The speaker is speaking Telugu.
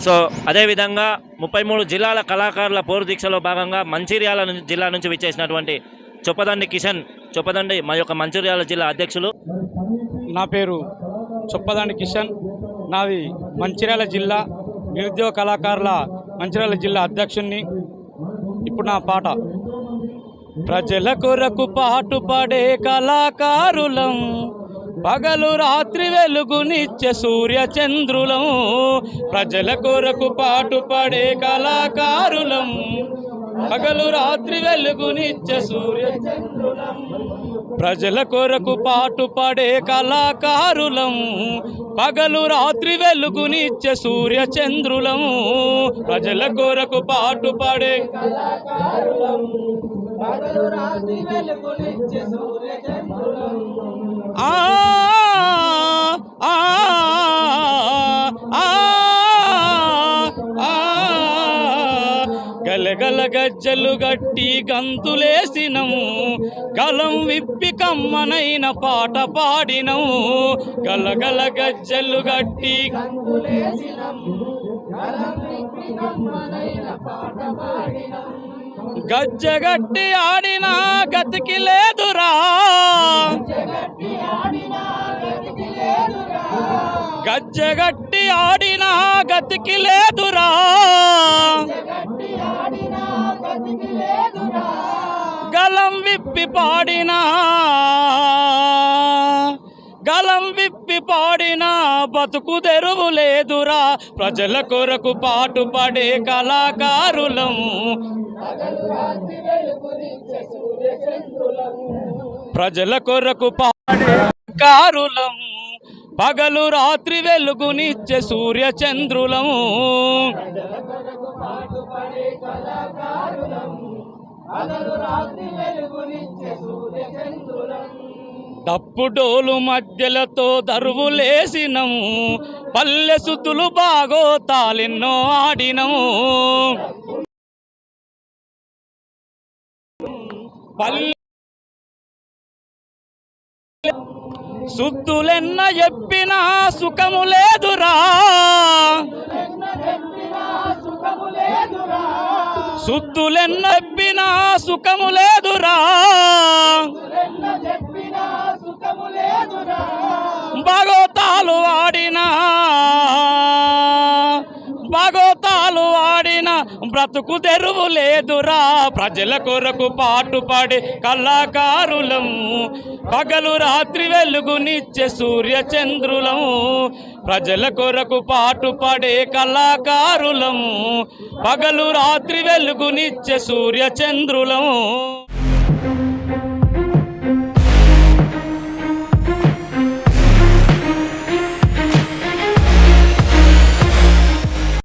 సో అదేవిధంగా ముప్పై మూడు జిల్లాల కళాకారుల పోరు దీక్షలో భాగంగా మంచిర్యాల నుంచి- జిల్లా నుంచి విచ్చేసినటువంటి చొప్పదండి కిషన్ చొప్పదండి మా యొక్క మంచిర్యాల జిల్లా అధ్యక్షులు. నా పేరు చొప్పదండి కిషన్. నాది మంచిర్యాల జిల్లా నిరుద్యోగ కళాకారుల మంచిర్యాల జిల్లా అధ్యక్షుణ్ణి. ఇప్పుడు నా పాట. ప్రజల కొరకు పాటుపడే కళాకారులం పగలు రాత్రి వెలుగునిచ్చే సూర్య చంద్రులం ప్రజల కొరకు పాటు పడే కళాకారులం. పగలు రాత్రి వెలుగునిచ్చే సూర్య ప్రజల కొరకు పాటు పడే కళాకారులం. పగలు రాత్రి వెలుగునిచ్చే సూర్య చంద్రులం. ప్రజల కొరకు పాటు పడే ఆ గలగల గజ్జలు గట్టి గంతులేసినము. గలం విప్పి కమ్మనైన పాట పాడినము. గలగల గజ్జలు గట్టి గజ్జగట్టి ఆడినా గతికి లేదురా. గజ్జగట్టి ఆడినా గతికి లేదురా. గలం విప్పి పాడినా. గలం విప్పి పాడినా బతుకు తెరువు లేదురా. ప్రజల కొరకు పాటు పడే కళాకారులము ప్రజల కొరకు పాడే కారులం పగలు రాత్రి వెలుగునిచ్చే సూర్య మధ్యలతో దరువులేసినము పల్లె సుతులు బాగో తాలిన్నో ఆడినము. పల్లె సుద్దులెన్న చెప్పినా సుఖము లేదురా. సుద్దులెన్నబ్బినా సుఖము లేదురా. బ్రతుకు తెరువు లేదురా. ప్రజల కొరకు పాటుపడే కళాకారులం. పగలు రాత్రి వెలుగునిచ్చే సూర్యచంద్రులం. ప్రజల కొరకు పాటుపడే కళాకారులం. పగలు రాత్రి వెలుగునిచ్చే సూర్యచంద్రులం.